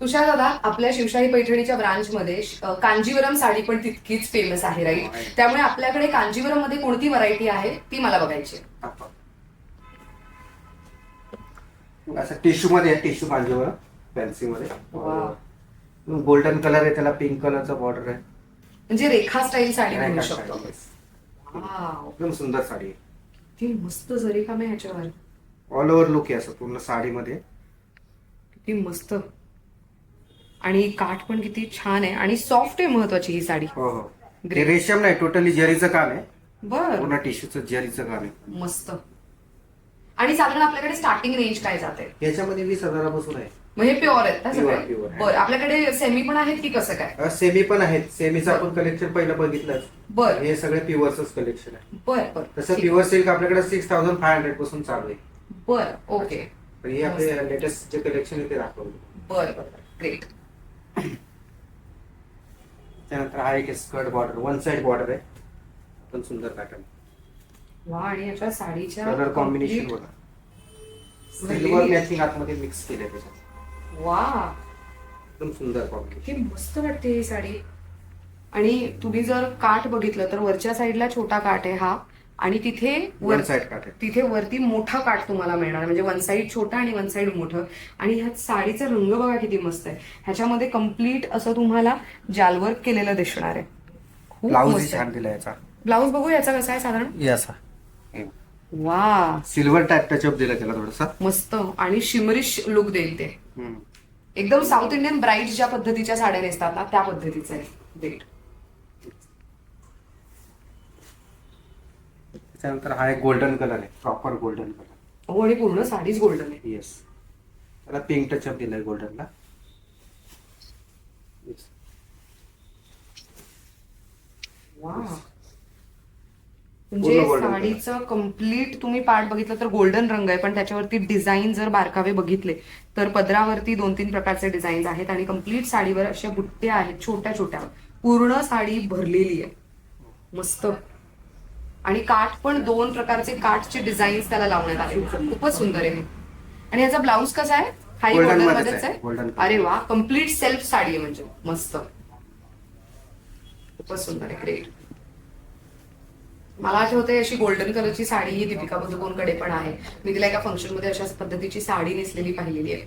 तुषार दादा आपल्या शिवशाही पैठणीच्या ब्रांचमध्ये कांजीवरम साडी पण तितकीच फेमस आहे राईट त्यामुळे आपल्याकडे कांजीवरममध्ये कोणती व्हरायटी आहे ती मला बघायची. असं टिश्यू मध्ये टिश्यू कांजीवर फॅन्सी मध्ये. गोल्डन कलर आहे त्याला पिंक कलरचा बॉर्डर आहे. म्हणजे रेखा स्टाईल साडी म्हणू शकतो. एकदम सुंदर साडी आहे. किती मस्त जरी काम आहे ह्याच्यावर. ऑल ओव्हर लुक आहे असं पूर्ण साडीमध्ये. किती मस्त. आणि काठ पण किती छान आहे आणि सॉफ्ट आहे महत्वाची ही साडी. हो हो. रेशम नाही टोटली जरीचं काम आहे. बर. पूर्ण टिश्यूचं जरीचं काम आहे. मस्त. आणि साधारण आपल्याकडे स्टार्टिंग रेंज काय जाते? याच्यामध्ये वीस हजारापासून आहे. म्हणजे प्युअर आहेत ना Pure, सगळे? pure. आहे. बरं आपल्याकडे सेमी पण आहेत की कसं काय? सेमी पण आहेत. सेमीचं आपण कलेक्शन पहिलं बघितलंच. बर. हे सगळे प्युअरच कलेक्शन आहे. बर बर. तसं ठीक. प्युअर सिल्क आपल्याकडे सिक्स थाउजंड फाय हंड्रेडपासून चालू आहे. बर ओके. पण हे आपले लेटेस्ट जे कलेक्शन आहे ते दाखवलं बर बर. ग्रेट त्यानंतर हा एक skirt border. One side border आहे. पण सुंदर पॅटर्न. वा आणि याच्या साडीच्या कलर कॉम्बिनेशन complete- बघा. सिल्वर मॅचिंग आतमध्ये मिक्स केलंय त्याच्यात. वा. एकदम सुंदर कॉम्बिनेशन किती मस्त वाटते ही साडी. आणि तुम्ही जर काठ बघितलं तर वरच्या साईडला छोटा काठ आहे हा. आणि तिथे वर वन साइड काट आहे. तिथे वरती मोठा काठ तुम्हाला मिळणार म्हणजे वन साईड छोटा आणि वन साईड मोठं. आणि ह्या साडीचा रंग बघा किती मस्त आहे. ह्याच्यामध्ये कंप्लीट असं तुम्हाला जालवर्क केलेलं दिसणार आहे. खूप ब्लाऊज छान. दिला याचा. ब्लाऊज बघू याचा कसा आहे साधारण? याचा वा सिल्वर टाईप टचअप दिला त्याला थोडासा. मस्त. आणि शिमरिश लुक देईल ते. एकदम साऊथ इंडियन ब्राईट ज्या पद्धतीच्या साड्या नेसतात ना त्या पद्धतीचं आहे. देट त्याच्यानंतर हा एक गोल्डन कलर आहे प्रॉपर गोल्डन कलर हो आणि पूर्ण साडीच गोल्डन आहे. येस त्याला पिंक टचअप दिलाय गोल्डनला वा पूर्ण म्हणजे golden color. साडीचं कंप्लीट तुम्ही पार्ट बघितलं तर गोल्डन रंग आहे पण त्याच्यावरती डिझाईन जर बारकावे बघितले तर पदरावरती दोन तीन प्रकारचे डिझाईन्स आहेत आणि कंप्लीट साडीवर अशा बुट्ट्या आहेत छोट्या छोट्या पूर्ण साडी भरलेली आहे. मस्त. आणि काठ पण दोन प्रकारचे काठचे डिझाईन्स त्याला लावण्यात आले. खूपच सुंदर आहे हे. आणि याचा ब्लाऊज कसा आहे? Golden गोल्डन मध्येच आहे. अरे वा कंप्लीट सेल्फ साडी आहे म्हणजे. मस्त. खूपच सुंदर आहे. ग्रेट मला आठवते अशी गोल्डन कलरची साडी ही दीपिका पदुकोणकडे पण आहे. मी तिला एका फंक्शनमध्ये अशाच पद्धतीची साडी नेसलेली पाहिलेली आहे.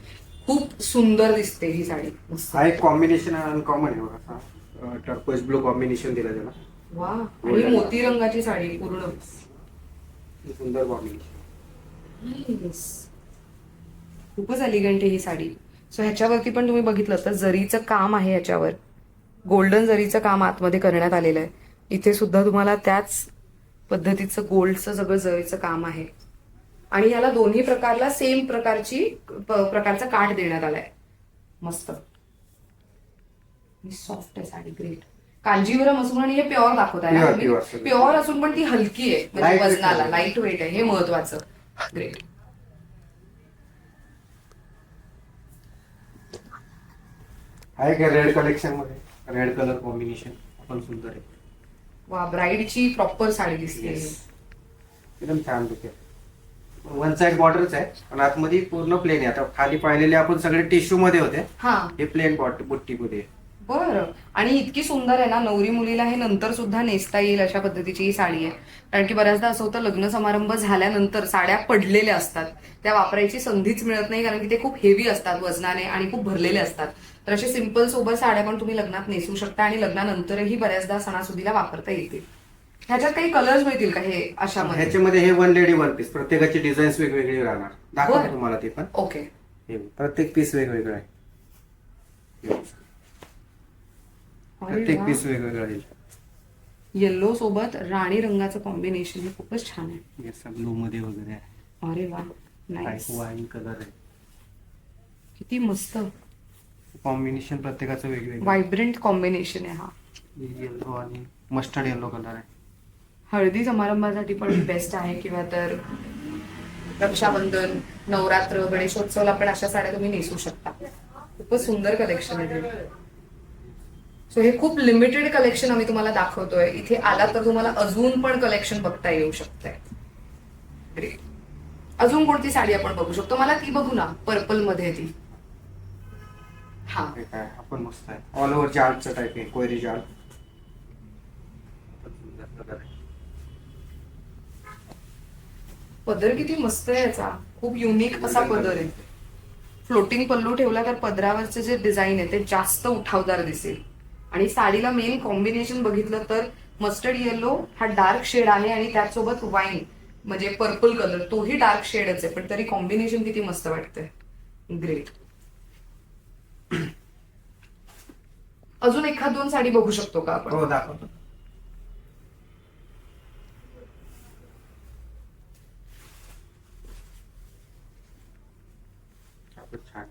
खूप सुंदर दिसते ही साडी. हा एक कॉम्बिनेशन अनकॉमन आहे बघा. टर्कोइज ब्लू कॉम्बिनेशन दिला त्याला. वा आणि मोती रंगाची साडी पूर्ण. सुंदर. खूपच एलिगंट आहे ही साडी. सो ह्याच्यावरती पण तुम्ही बघितलं तर जरीचं काम आहे ह्याच्यावर गोल्डन जरीचं काम आतमध्ये करण्यात आलेलं आहे इथे सुद्धा तुम्हाला त्याच पद्धतीचं गोल्डचं सगळं जरीचं काम आहे. आणि याला दोन्ही प्रकारला सेम प्रकारची प्रकारचा काठ देण्यात आलाय. मस्त. सॉफ्ट आहे साडी ग्रेट कांजीवरम असून आणि हे प्युअर दाखवत Pure, आहे pure सगळं. प्युअर असून पण ती हलकी आहे. म्हणजे Light weight वजनाला आहे. लाइट वेट आहे. हे महत्वाचं. ग्रेट हा एक रेड कलेक्शनमध्ये? रेड कलर कॉम्बिनेशन पण सुंदर आहे. वा ब्राईडची प्रॉपर साडी दिसते. Yes. एकदम छान लुक आहे. वन साइड बॉर्डरच आहे पण आतमध्ये पूर्ण प्लेन आहे. आता खाली पाहिलेले आपण सगळे टिश्यू मध्ये होते. हा. हे प्लेन बॉट बुट्टी मध्ये आहे. बरं. आणि इतकी सुंदर आहे ना नवरी मुलीला हे नंतर सुद्धा नेसता येईल अशा पद्धतीची ही साडी आहे. कारण की बऱ्याचदा असं होतं लग्न समारंभ झाल्यानंतर साड्या पडलेल्या असतात. त्या वापरायची संधीच मिळत नाही कारण की ते खूप हेवी असतात वजनाने आणि खूप भरलेले असतात. तर असे सिंपल सोबत साड्या पण तुम्ही लग्नात नेसू शकता आणि लग्नानंतरही बऱ्याचदा सणासुदीला वापरता येतील. ह्याच्यात काही कलर्स मिळतील का हे अशामध्ये? ह्याच्यामध्ये हे वन लेडी वन पीस प्रत्येकाची डिझाईन्स वेगवेगळी राहणार. दाखवतो. तुम्हाला ते पण. ओके प्रत्येक पीस वेगवेगळं आहे. प्रत्येक पीस वेगवेगळं आहे येल्लो सोबत राणी रंगाचं कॉम्बिनेशन हे खूपच छान आहे. ब्लू मध्ये वगैरे आहे. अरे वा. नाईस वाईन कलर आहे. किती मस्त. कॉम्बिनेशन प्रत्येकाचं वेगवेगळं. व्हायब्रंट कॉम्बिनेशन आहे हा. येलो आणि मस्टर्ड येलो कलर आहे. हळदी समारंभासाठी पण बेस्ट आहे किंवा तर रक्षाबंधन नवरात्र गणेशोत्सवला पण अशा साड्या तुम्ही नेसू शकता. खूपच सुंदर कलेक्शन आहे सो हे खूप लिमिटेड कलेक्शन आम्ही तुम्हाला दाखवतोय. इथे आला तर तुम्हाला अजून पण कलेक्शन बघता येऊ शकतंय. अजून कोणती साडी आपण बघू शकतो? मला ती बघू ना पर्पलमध्ये ती. हा. हे आपण मस्त आहे. ऑल ओव्हर जालचं टाईप आहे कोयरी आहे पदर किती मस्त आहे याचा. खूप युनिक असा पदर आहे. फ्लोटिंग पल्लू ठेवला तर पदरावरचे जे डिझाईन आहे ते जास्त उठावदार दिसेल. आणि साडीला मेन कॉम्बिनेशन बघितलं तर मस्टर्ड येलो हा डार्क शेड आहे आणि त्याचसोबत वाईन म्हणजे पर्पल कलर तोही डार्क शेडच आहे पण तरी कॉम्बिनेशन किती मस्त वाटतंय. ग्रेट अजून एखाद दोन साडी बघू शकतो का आपण? हो दाखवतो. छान.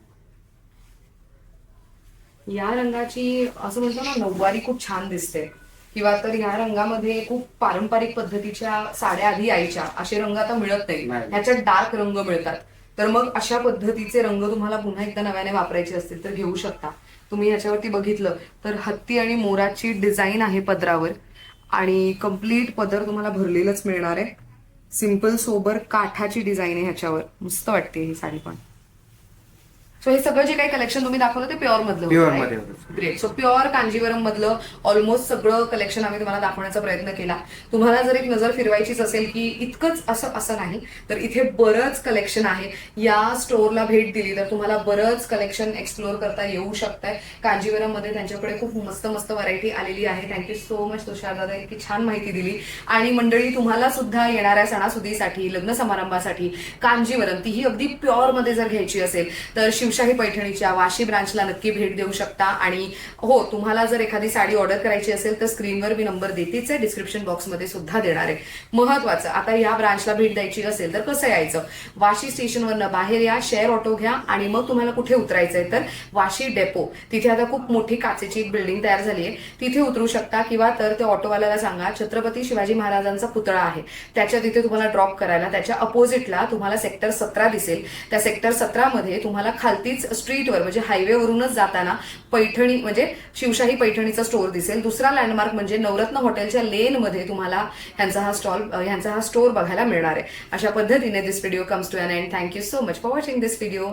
या रंगाची असं म्हणतो ना नऊवारी खूप छान दिसते. किंवा तर या रंगामध्ये खूप पारंपरिक पद्धतीच्या साड्या आधी यायच्या. असे रंग आता मिळत नाही. नाही. ह्याच्यात डार्क रंग मिळतात. तर मग अशा पद्धतीचे रंग तुम्हाला पुन्हा एकदा नव्याने वापरायचे असतील तर घेऊ शकता. तुम्ही ह्याच्यावरती बघितलं तर हत्ती आणि मोराची डिझाईन आहे पदरावर. आणि कंप्लीट पदर तुम्हाला भरलेलंच मिळणार आहे. सिंपल सोबर काठाची डिझाईन आहे ह्याच्यावर. मस्त वाटते ही साडी पण. सो हे सगळं जे काही कलेक्शन तुम्ही दाखवलं ते प्युअर मधलं. ग्रेट सो प्युअर कांजीवरम मधलं ऑलमोस्ट सगळं कलेक्शन आम्ही तुम्हाला दाखवण्याचा प्रयत्न केला. तुम्हाला जर एक नजर फिरवायचीच असेल की इतकंच असं असं नाही तर इथे बरंच कलेक्शन आहे. या स्टोअरला भेट दिली तर तुम्हाला बरंच कलेक्शन एक्सप्लोअर करता येऊ शकतंय. कांजीवरममध्ये त्यांच्याकडे खूप मस्त मस्त व्हरायटी आलेली आहे. थँक्यू सो मच तुषार दादा इतकी छान माहिती दिली. आणि मंडळी तुम्हाला सुद्धा येणाऱ्या सणासुदीसाठी लग्न समारंभासाठी कांजीवरम तीही अगदी प्युअरमध्ये जर घ्यायची असेल तर शिवशाही पैठणीच्या वाशी ब्रांचला नक्की भेट देऊ शकता. आणि हो तुम्हाला जर एखादी साडी ऑर्डर करायची असेल तर स्क्रीनवर मी नंबर देतेच आहे. डिस्क्रिप्शन बॉक्समध्ये सुद्धा देणार आहे. महत्वाचं आता या ब्रांचला भेट द्यायची असेल तर कसं यायचं? वाशी स्टेशनवरनं बाहेर या शेअर ऑटो घ्या आणि मग तुम्हाला कुठे उतरायचं आहे तर वाशी डेपो तिथे आता खूप मोठी काचेची एक बिल्डिंग तयार झाली आहे. तिथे उतरू शकता किंवा तर त्या ऑटोवाल्याला सांगा छत्रपती शिवाजी महाराजांचा पुतळा आहे. त्याच्या तिथे तुम्हाला ड्रॉप करायला त्याच्या अपोजिटला तुम्हाला सेक्टर सतरा दिसेल. त्या सेक्टर सतरामध्ये तुम्हाला खालतीच स्ट्रीटवर म्हणजे हायवेवरूनच जाताना पैठणी म्हणजे शिवशाही पैठणीचा स्टोअर दिसेल. दुसरा लँडमार्क म्हणजे नवरत्न हॉटेलच्या लेनमध्ये तुम्हाला ह्यांचा हा स्टॉल ह्यांचा हा स्टोअर बघायला मिळणार आहे. अशा पद्धतीने this video comes to an end thank you so much for watching this video